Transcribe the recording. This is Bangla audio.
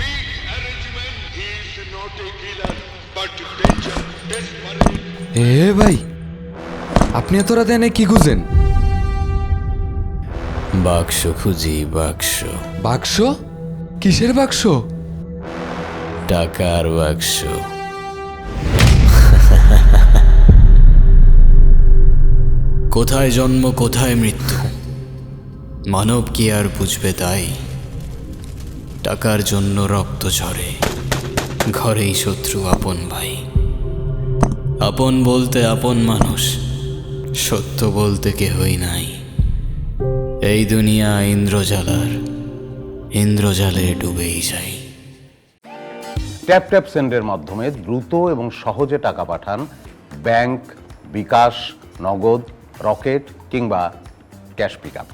big arrangement. He is not a killer, but danger, desperate. এ ভাই আপনি এত রাতে এনে কি খুঁজেন? বাক্স খুঁজি বাক্স। বাক্স? কিসের বাক্স? টাকার বাক্স। কোথায় জন্ম কোথায় মৃত্যু? মানব কি আর বুঝবে তাই? টাকার জন্য রক্ত ঝরে। ঘরেই শত্রু আপন ভাই। আপন বলতে আপন মানুষ, সত্য বলতে কেহই নাই। এই দুনিয়া ইন্দ্রজালার, ইন্দ্রজালে ডুবেই যায়। ট্যাপ ট্যাপ সেন্ডের মাধ্যমে দ্রুত এবং সহজে টাকা পাঠান ব্যাংক, বিকাশ, নগদ, রকেট কিংবা ক্যাশ পিকআপ।